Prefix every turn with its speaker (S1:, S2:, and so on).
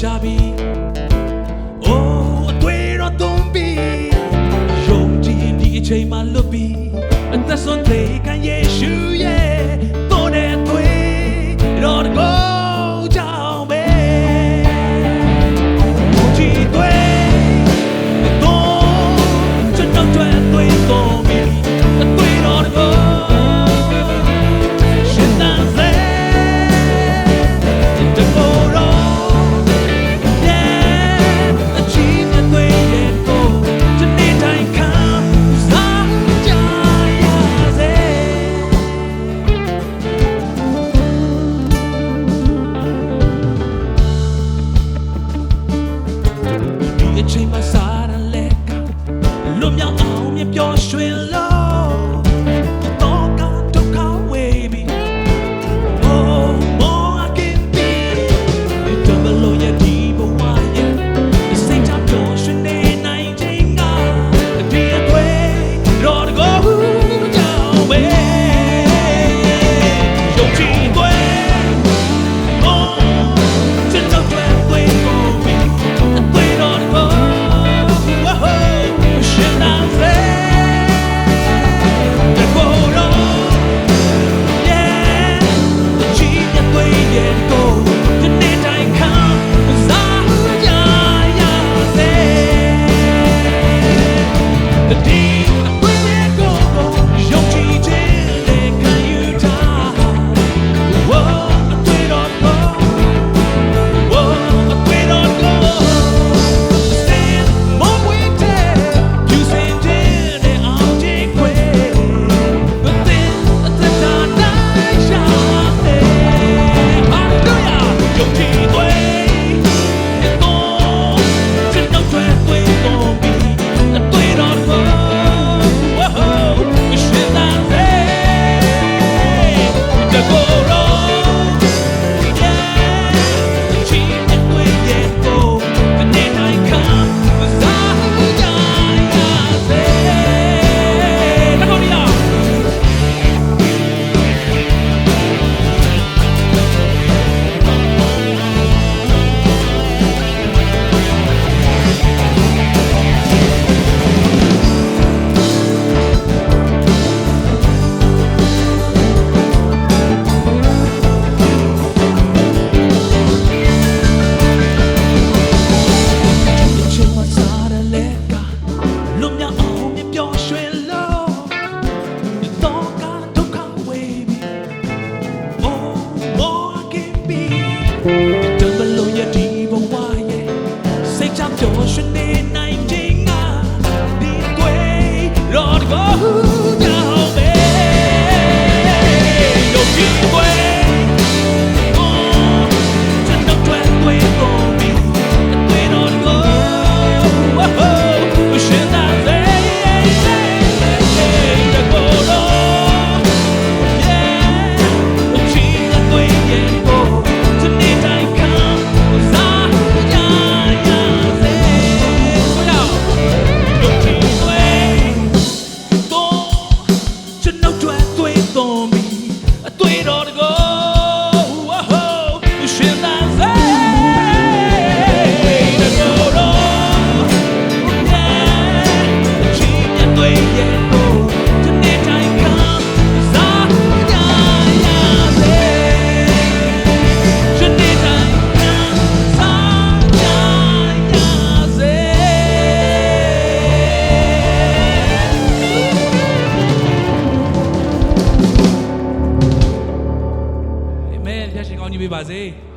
S1: ရှာပြီ Oh အတွေ့တော့သုံးပြီယုံကြည်ဒီအချိန်မှလွတ်ပြီအသက်ဆုံးသေးခံရဲ့ ချိန်မှာစားရလက်ကလွန်မြောက်အောင်မြေပြောရွှင်လို့ သွေးတော်တကော basei